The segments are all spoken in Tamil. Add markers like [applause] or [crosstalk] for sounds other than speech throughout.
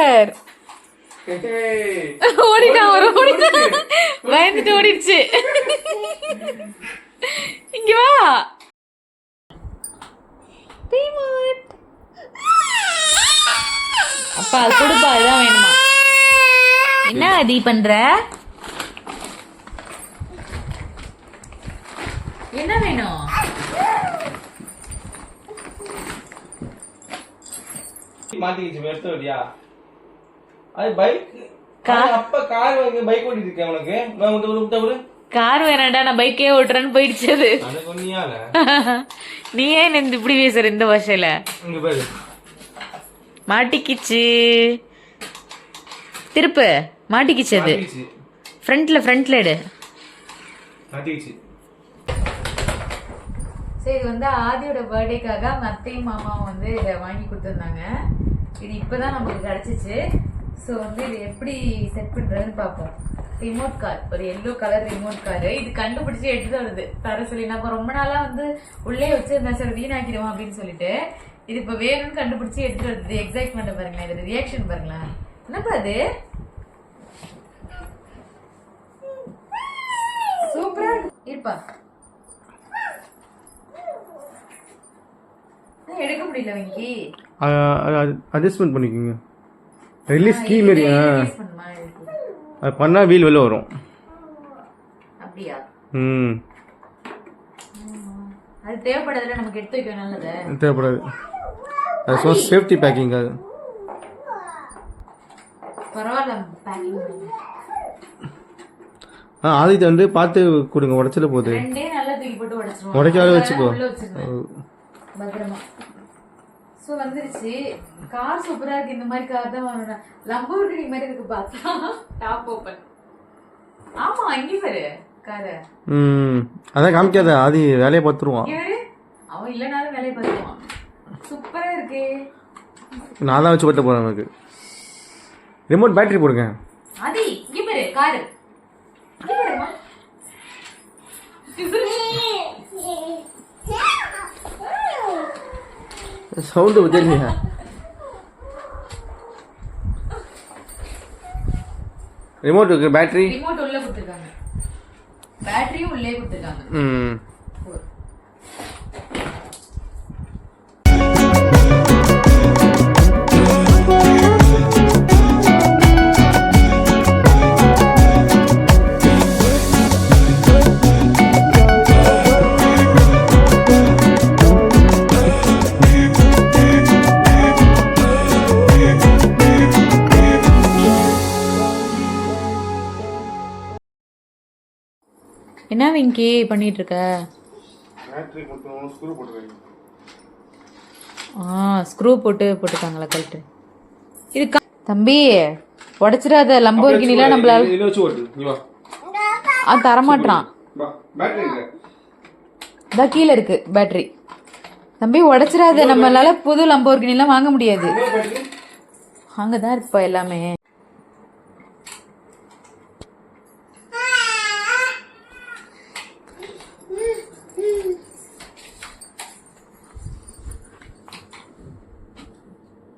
சூப்பர் ஓடிட்டான் ஒரு ஓடிட்டான் பயந்துட்டு ஓடிடுச்சு. இங்க வா. அப்பா கொடுப்பா இதான் வேணுமா? என்ன அதி பண்ற? என்ன வேணும்? மாட்டிக்கிச்சு எடுத்து வரியா அது பைக் அப்ப கார் வாங்கி பைக் ஓட்டிட்டு இருக்கேன் உனக்கு. நான் விட்டு விட்டு விட்டு விடு கார் வேணாண்டா நான் பைக்கே ஓட்டுறேன்னு போயிடுச்சு அது. [laughs] நீ ஏன் இந்த இப்படி பேசுற இந்த பாஷையில? இங்க பாரு. மாட்டிக்கிச்சு. திருப்பு. மாட்டிக்கிச்சு அது. ஃப்ரண்ட்ல ஃப்ரண்ட்ல எடு. மாட்டிக்கிச்சு. சரி இது வந்து ஆதியோட பர்த்டேக்காக அத்தையும் மாமாவும் வந்து இதை வாங்கி கொடுத்துருந்தாங்க. இது இப்போதான் நமக்கு கிடச்சிச்சு. ஸோ வந்து இது எப்படி செட் பண்ணுறதுன்னு பார்ப்போம். ரிமோட் கார் ஒரு எல்லோ கலர் ரிமோட் கார் இது கண்டுபிடிச்சி எடுத்துட்டு வருது. தர சொல்லி நான் ரொம்ப நாளாக வந்து உள்ளே வச்சிருந்தேன் சார் வீணாக்கிடுவோம் அப்படின்னு சொல்லிட்டு இது இப்போ வேணும்னு கண்டுபிடிச்சி எடுத்து வருது. எக்ஸைட்மெண்ட் பாருங்களேன். இது ரியாக்ஷன் பாருங்களேன். என்னப்பா அது சூப்பரா இருப்பா. எடுக்க முடியல வெங்கி? அட்ஜஸ்ட்மெண்ட் பண்ணிக்கோங்க. ரிலீஸ் கீ மாரி? அது பண்ணால் வீல் வெளில வரும். அப்படியா? ம். அது தேவைப்படாதுல நமக்கு எடுத்து வைக்க நல்லது தேவைப்படாது. அது ஸோ சேஃப்டி பேக்கிங் அது. பரவாயில்ல பேக்கிங் ஆ ஆதித்ய வந்து பார்த்து கொடுங்க உடச்சிட போகுது. ரெண்டே நல்லா தூக்கி போட்டு உடைச்சிருவோம் உடைக்காத வச்சுக்கோ. பத்திரமா. சோ வந்துருச்சு. கார் சூப்பரா இருக்கு. இந்த மாதிரி கார் தான் வாங்கணும் லம்போர்கினி மாதிரி இருக்கு பார்த்தா. டாப் ஓபன் ஆமா இங்க பாரு காரை ம் அதான் காமிக்காத. ஆதி வேலையை பார்த்துருவான். அவன் இல்லைனாலும் வேலையை பார்த்துக்குவான் சூப்பரா இருக்கே. நான் தான் வச்சு ஓட்ட போகிறேன் எனக்கு ரிமோட் பேட்டரி போடுங்க. ஆதி இங்க பாரு காரு இங்க பாருமா [laughs] [laughs] சவுண்டு தெரியல ரிமோட்டுக்கு பேட்டரி ரிமோட் உள்ள கொடுத்துருக்காங்க. பேட்டரியும் உள்ளே கொடுத்துருக்காங்க. ம். என்ன விங்கி பண்ணிட்டு இருக்க ஆ ஸ்க்ரூ போட்டு போட்டுருக்காங்களா கழட்டு. இது தம்பி உடைச்சிடாத லம்போர்கினிலாம் நம்மளால இதில் வச்சு ஓட்டு நீ வா. ஆ தரமாட்டான் பேட்டரி இருக்கு இதான் கீழே இருக்கு பேட்டரி தம்பி உடைச்சிடாத நம்மளால புது லம்போர்கினிலாம் வாங்க முடியாது. பேட்டரி அங்கதான் இருக்குப்பா எல்லாமே.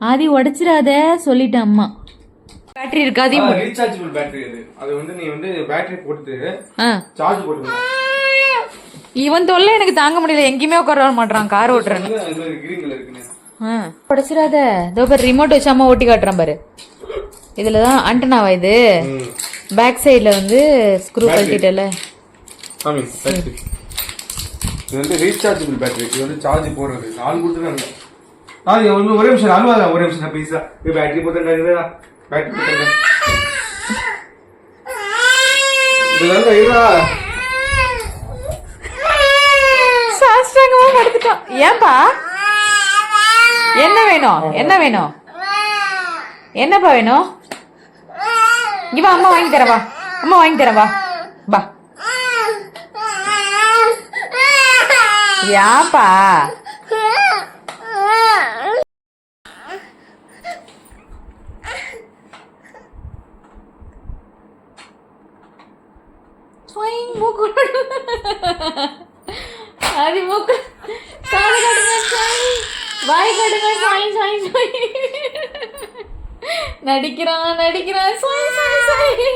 ஆதி உடைச்சிடாத சொல்லிட்டேன் அம்மா. பேட்டரி இருக்கா அதையும் போடு. ரீசார்ஜபிள் பேட்டரி அது. அது வந்து நீ வந்து பேட்டரி போட்டுட்டு ஆ. சார்ஜ் போட்டுக்கணும் இவன் தொல்லை எனக்கு தாங்க முடியல. எங்கேயுமே உட்கார வர மாட்டான் கார் ஆ. உடைச்சிடாத. இதோ பாரு ரிமோட் வச்சு அம்மா ஓட்டி காட்டுறான் பாரு. இதுல தான் ஆண்டனாவா இது பேக் சைடுல வந்து ஸ்க்ரூ கழட்டிட்டல இது வந்து ரீசார்ஜபிள் பேட்டரி இது வந்து சார்ஜ் போடுறது. நாலு கொடுத்துருக்காங்க நாலு ஒன்று ஒரே நிமிஷம் அழுவாத ஒரே நிமிஷம் பீஸா இது பேட்டரி போட்டுருக்காங்க பேட்டரி ஏன்பா என்ன வேணும் என்ன வேணும் என்னப்பா வேணும் இங்க வா அம்மா வாங்கி தரேன் வா அம்மா வாங்கி தரேன் வா வா யாப்பா அது மூக்கு காது காட்டுங்க சாய் வாய் கடுமை சாய் சாய் சாய் நடிக்கிறான் நடிக்கிறான். சாய் சாய் சாய்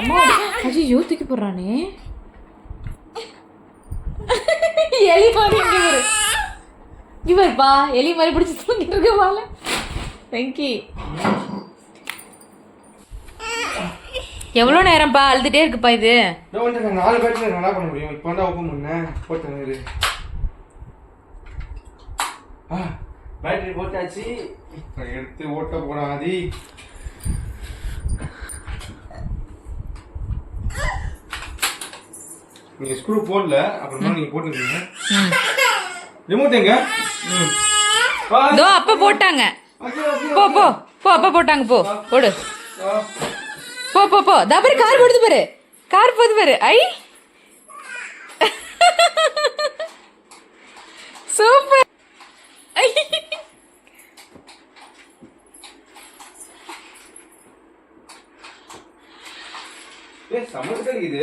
அம்மா ஐயோ தூக்கி போடுறானே. எலி மாதிரி இவர். இவர்ப்பா எலி மாதிரி பிடிச்சி தூங்கிட்டு இருக்க வாழ வெங்கி எவ்வளோ நேரம்ப்பா அழுதுட்டே இருக்குப்பா இது? இதோ வந்து நான் நாலு பேட்டில் நல்லா பண்ண முடியும்? இப்போ தான் ஓப்பன் பண்ணேன் போட்டேன் இரு. ஆ பேட்டரி போட்டாச்சு. இப்போ எடுத்து ஓட்ட போலாம் ஆதி நீங்க ஸ்க்ரூ போடல அப்புறமா நீங்க போட்டுருக்கீங்க ரிமோட் எங்க. இதோ அப்ப போட்டாங்க. போ போ போ அப்ப போட்டாங்க போ. போடு. போ போ போ. தா பாரு கார் போடுது பாரு. கார் போகுது பாரு. ஐ. சூப்பர். ஐ. இது.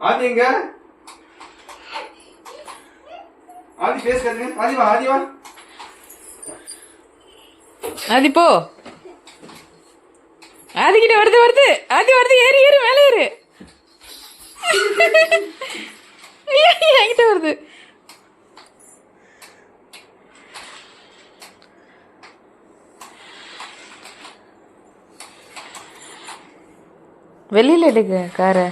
ஆதி எங்க? ஆதி வா ஆதி வா. ஆதி போ. அதுகிட்ட வருது வருது. ஆதி வருது ஏறி ஏறி மேலே ஏறு. என்கிட்ட வருது. வெளியில எடுங்க காரை.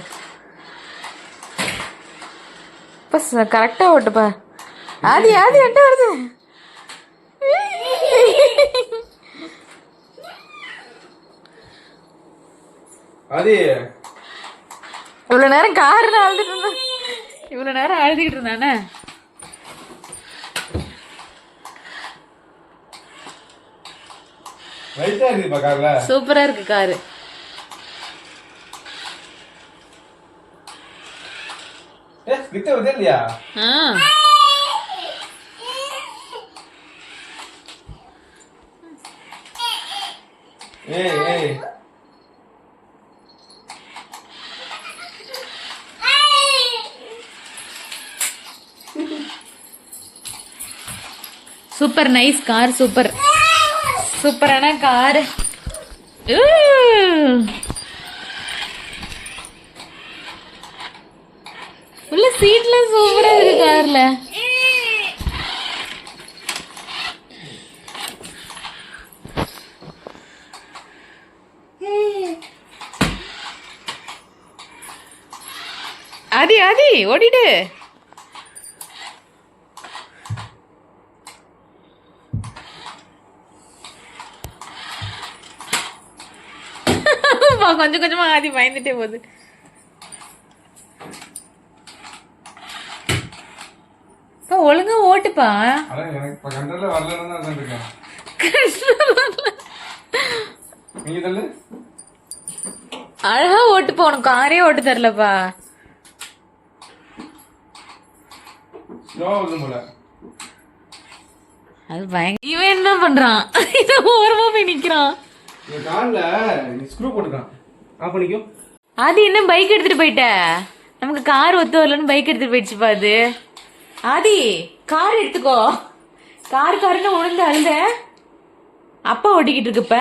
இப்போ கரெக்டா ஓட்டுப்பா ஆதி ஆதி என்கிட்ட வருது. ஆதி இவ்வளவு நேரம் கார் அழுதுட்டு இருந்தான் இவ்வளவு நேரம் அழுதுகிட்டு இருந்தானே? சூப்பரா இருக்கு காரு. கிட்ட இல்லையா ஆ ஏய் ஏய் சூப்பர் நைஸ் கார் சூப்பர் சூப்பரான கார் உள்ள சீட்ல சூப்பரா இருக்கு கார்ல ஆதி ஆதி ஓடிடு. கொஞ்சம் கொஞ்சமா ஆதி பயந்துட்டே போகுது. ஒழுங்கா ஓட்டுப்பா. அழகா ஓட்டுப்பா உனக்கு காரே ஓட்டு தரலப்பா. அது பயங்க இவன் என்ன பண்றான்? [laughs] இவன் ஓரமா போய் நிக்கிறான். நீ ஸ்க்ரூ போட்டுக்கான் ஆஃப் பண்ணிக்கோ. ஆதி என்ன பைக் எடுத்துட்டு போயிட்ட? நமக்கு கார் ஒத்து வரலன்னு பைக் எடுத்துட்டு போயிடுச்சுப்பா அது. ஆதி கார் எடுத்துக்கோ. கார் காருன்னு உழுந்து அழுத. அப்பா ஓட்டிக்கிட்டு இருக்குப்ப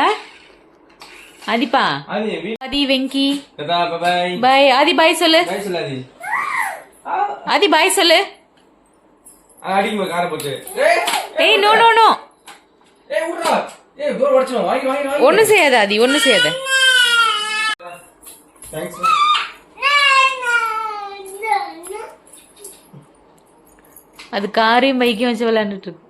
ஆதிப்பா. ஆதி வெங்கி. பாய் ஆதி பாய் சொல்லு. ஆதி. பாய் சொல்லு ஏய் நோ நோ நோ ஒன்றும் செய்யாத ஆதி. ஒன்றும் செய்யாத. தேங்க்ஸ் அது காரையும் பைக்கையும் வச்சு விளையாண்டுட்டு இருக்கு.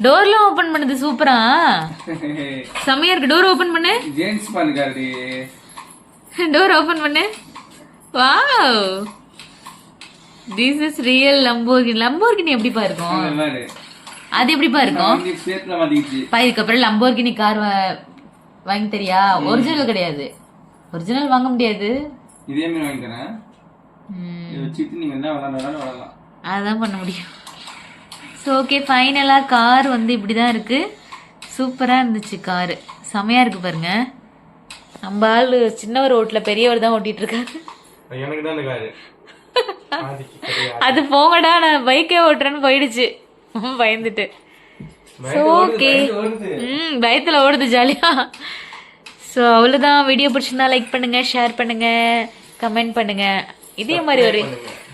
டோர்லாம் ஓபன் பண்ணுது சூப்பரா செம்மையா இருக்கு. டோர் ஓபன் பண்ணு. ஜேம்ஸ் பானுக்காரடி டோர் ஓபன் பண்ணு. Wow this is real Lamborghini Lamborghini எப்படிப்பா இருக்கும்? அது எப்படிப்பா இருக்கும்? பா இதுக்கப்புறம் லம்போர்கினி கார் வாங்கி தரியா? ஒரிஜினல் கிடையாது. ஒரிஜினல் வாங்க முடியாது. இதே மாதிரி வாங்கி தரேன். ம், இதை வச்சுட்டு நீங்க என்ன விளாண்டாலும் விளாடலாம். அதான் பண்ண முடியும். ஸோ ஓகே ஃபைனலாக கார் வந்து இப்படி தான் இருக்குது சூப்பராக இருந்துச்சு காரு செமையாக இருக்கு பாருங்க. நம்ம ஆளு சின்னவர் ஓட்டுல பெரியவர் தான் ஓட்டிட்டு இருக்காரு. எனக்கு தான் இந்த காரு அது போங்கடா நான் பைக்கே ஓட்டுறேன்னு போயிடுச்சு. பயந்துட்டு. ஓகே ம் பயத்தில் ஓடுது ஜாலியா. ஸோ அவ்வளோதான் வீடியோ பிடிச்சிருந்தா லைக் பண்ணுங்க ஷேர் பண்ணுங்க கமெண்ட் பண்ணுங்க. இதே மாதிரி ஒரு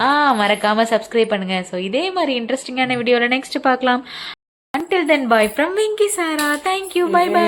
ஆ மறக்காம சப்ஸ்கிரைப் பண்ணுங்க. ஸோ இதே மாதிரி இன்ட்ரெஸ்டிங்கான வீடியோவில் நெக்ஸ்ட் பார்க்கலாம். Until then bye from Vinki Sara thank you bye bye